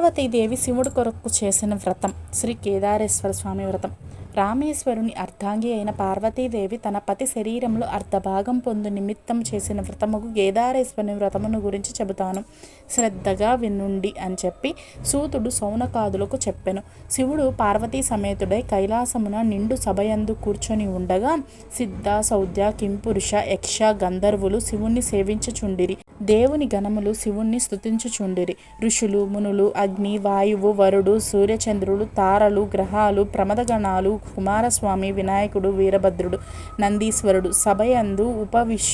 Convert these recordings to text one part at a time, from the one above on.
పార్వతీదేవి శివుడు కొరకు చేసిన వ్రతం శ్రీ కేదారేశ్వర స్వామి వ్రతం. రామేశ్వరుని అర్ధాంగి అయిన పార్వతీదేవి తన పతి శరీరంలో అర్ధభాగం పొందు నిమిత్తం చేసిన వ్రతముకు కేదారేశ్వరుని వ్రతమును గురించి చెబుతాను. శ్రద్ధగా వినుండి అని చెప్పి సూతుడు సౌనకాదులకు చెప్పెను. శివుడు పార్వతీ సమేతుడై కైలాసమున నిండు సభయందు కూర్చొని ఉండగా సిద్ధ సౌద్య కింపురుష యక్ష గంధర్వులు శివుణ్ణి సేవించుచుండిరి. దేవుని గణములు శివుణ్ణి స్థుతించుచుండిరి ఋషులు మునులు అగ్ని వాయువు వరుడు సూర్యచంద్రులు తారలు గ్రహాలు ప్రమదగణాలు కుమారస్వామి వినాయకుడు వీరభద్రుడు నందీశ్వరుడు సభయందు ఉపవిష్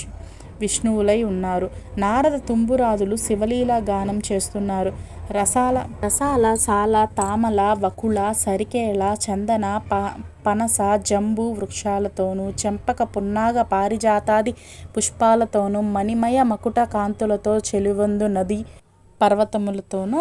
విష్ణువులై ఉన్నారు. నారద తుంబురాదులు శివలీల గానం చేస్తున్నారు. రసాల రసాల సాల తామల వకుళ సరికేళ చందన ప పనస జంబు వృక్షాలతోనూ చెంపక పున్నాగ పారిజాతాది పుష్పాలతోనూ మణిమయ మకుట కాంతులతో చెలువొందు నది పర్వతములతోనూ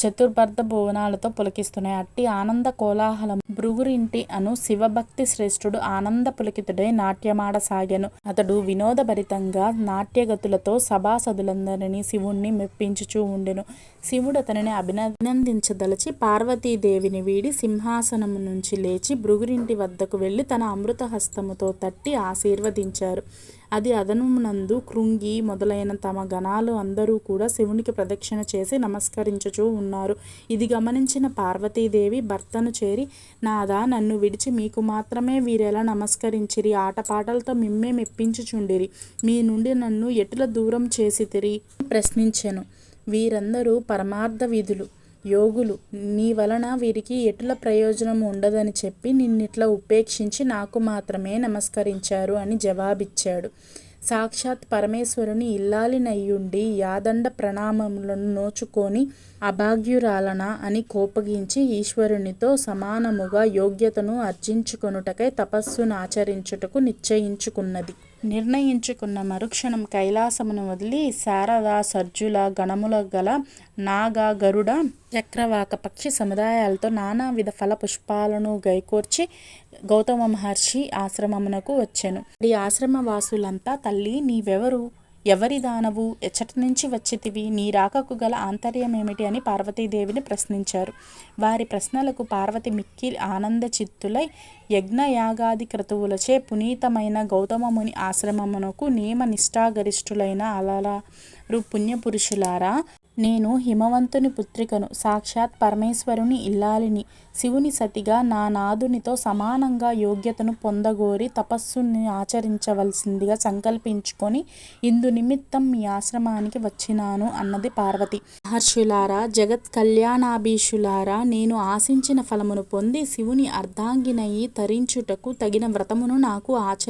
చతుర్బర్ధ భువనాలతో పులకిస్తున్నాయి. అట్టి ఆనంద కోలాహలం భృగురింటి అను శివభక్తి శ్రేష్ఠుడు ఆనంద పులకితుడై నాట్యమాడసాగాను అతడు వినోదభరితంగా నాట్యగతులతో సభాసదులందరినీ శివుణ్ణి మెప్పించుచూ ఉండెను. శివుడు అతనిని అభినందించదలచి పార్వతీదేవిని వీడి సింహాసనం నుంచి లేచి భృగురింటి వద్దకు వెళ్ళి తన అమృత హస్తముతో తట్టి ఆశీర్వదించారు. అది అదనమునందు కృంగి మొదలైన తమ గణాలు అందరూ కూడా శివునికి ప్రదక్షిణ చేసి నమస్కరించుచూ ఉన్నారు ఇది గమనించిన పార్వతీదేవి భర్తను చేరి నాదా నన్ను విడిచి మీకు మాత్రమే వీరెలా నమస్కరించిరి. ఆటపాటలతో మిమ్మే మెప్పించుచుండిరి. మీ నుండి నన్ను ఎటుల దూరం చేసి తిరి ప్రశ్నించెను. వీరందరూ పరమార్థ విధులు యోగులు. నీ వలన వీరికి ఎటుల ప్రయోజనం ఉండదని చెప్పి నిన్నిట్లా ఉపేక్షించి నాకు మాత్రమే నమస్కరించారు అని జవాబిచ్చాడు. సాక్షాత్ పరమేశ్వరుని ఇల్లాలినయ్యుండి యాదండ ప్రణామములను నోచుకొని అభాగ్యురాలన అని కోపగించి ఈశ్వరునితో సమానముగా యోగ్యతను అర్జించుకొనుటకై తపస్సును ఆచరించుటకు నిశ్చయించుకున్నది. నిర్ణయించుకున్న మరుక్షణం కైలాసమును వదిలి శారద సర్జుల గణముల గల నాగ గరుడ చక్రవాక పక్షి సముదాయాలతో నానావిధ ఫల పుష్పాలను గైకోర్చి గౌతమ మహర్షి ఆశ్రమమునకు వచ్చాను. ఈ ఆశ్రమ వాసులంతా తల్లి నీవెవరు? ఎవరి దానవు ఎచ్చటి నుంచి వచ్చితివి నీ రాకకు గల ఆంతర్యమేమిటి అని పార్వతీదేవిని ప్రశ్నించారు. వారి ప్రశ్నలకు పార్వతి మిక్కిలి ఆనంద చిత్తులై యజ్ఞయాగాది క్రతువులచే పునీతమైన గౌతమముని ఆశ్రమమునకు నియమ నిష్ఠాగరిష్ఠులైన అలలారు పుణ్యపురుషులారా నేను హిమవంతుని పుత్రికను సాక్షాత్ పరమేశ్వరుని ఇల్లాలిని శివుని సతిగా నా నాదునితో సమానంగా యోగ్యతను పొందగోరి తపస్సుని ఆచరించవలసిందిగా సంకల్పించుకొని ఇందు నిమిత్తం మీ ఆశ్రమానికి వచ్చినాను అన్నది పార్వతి. మహర్షులారా జగత్ కళ్యాణాభీషులారా నేను ఆశించిన ఫలమును పొంది శివుని అర్ధాంగినయి తరించుటకు తగిన వ్రతమును నాకు ఆచ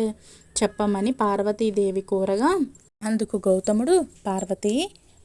చెప్పమని పార్వతీదేవి కోరగా అందుకు గౌతముడు పార్వతి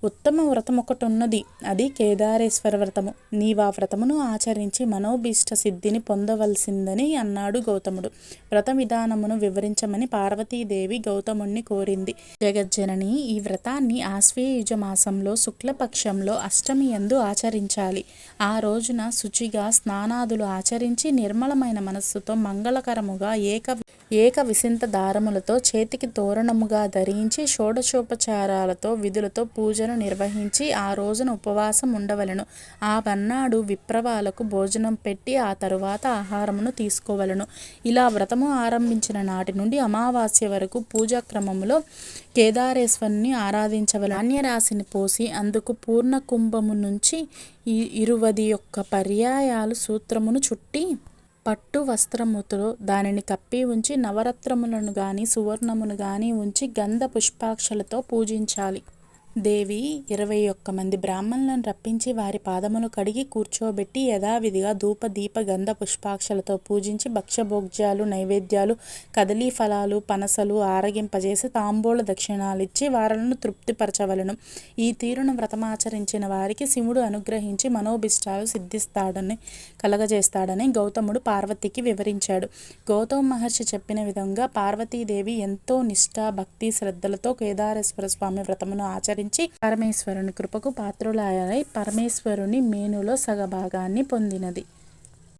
ఉత్తమ వ్రతం ఒకటి ఉన్నది అది కేదారేశ్వర వ్రతము నీవా వ్రతమును ఆచరించి మనోభీష్ట సిద్ధిని పొందవలసిందని అన్నాడు గౌతముడు. వ్రత విధానమును వివరించమని పార్వతీదేవి గౌతముణ్ణి కోరింది. జగజ్జనని ఈ వ్రతాన్ని ఆశ్వేయుజ మాసంలో శుక్లపక్షంలో అష్టమి యందు ఆచరించాలి. ఆ రోజున శుచిగా స్నానాదులు ఆచరించి నిర్మలమైన మనస్సుతో మంగళకరముగా ఏక ఏక విసింత దారములతో చేతికి తోరణముగా ధరించి షోడశోపచారాలతో విధులతో పూజను నిర్వహించి ఆ రోజున ఉపవాసం ఉండవలెను. ఆ పన్నాడు విప్రవాలకు భోజనం పెట్టి ఆ తరువాత ఆహారమును తీసుకోవలను. ఇలా వ్రతము ఆరంభించిన నాటి నుండి అమావాస్య వరకు పూజా క్రమములో కేదారేశ్వరుని ఆరాధించవలను. అన్యరాశిని పోసి అందుకు పూర్ణ కుంభము నుంచి ఇరువది యొక్క పర్యాయాలు సూత్రమును చుట్టి పట్టు వస్త్రముతో దానిని కప్పి ఉంచి నవరత్నములను గాని సువర్ణమును గాని ఉంచి గంధ పుష్పాక్షలతో పూజించాలి. దేవి ఇరవై ఒక్క మంది బ్రాహ్మణులను రప్పించి వారి పాదములు కడిగి కూర్చోబెట్టి యథావిధిగా ధూప దీప గంధ పుష్పాక్షలతో పూజించి భక్ష్యభోగ్యాలు నైవేద్యాలు కదలీ ఫలాలు పనసలు ఆరగింపజేసి తాంబూల దక్షిణాలిచ్చి వారలను తృప్తిపరచవలను. ఈ తీరును వ్రతమాచరించిన వారికి శివుడు అనుగ్రహించి మనోభిష్టాలు సిద్ధిస్తాడని కలగజేస్తాడని గౌతముడు పార్వతికి వివరించాడు. గౌతమ మహర్షి చెప్పిన విధంగా పార్వతీదేవి ఎంతో నిష్ఠ భక్తి శ్రద్ధలతో కేదారేశ్వర స్వామి వ్రతమును ఆచరించి పరమేశ్వరుని కృపకు పాత్రులాయై పరమేశ్వరుని మేనులో సగభాగాన్ని పొందినది.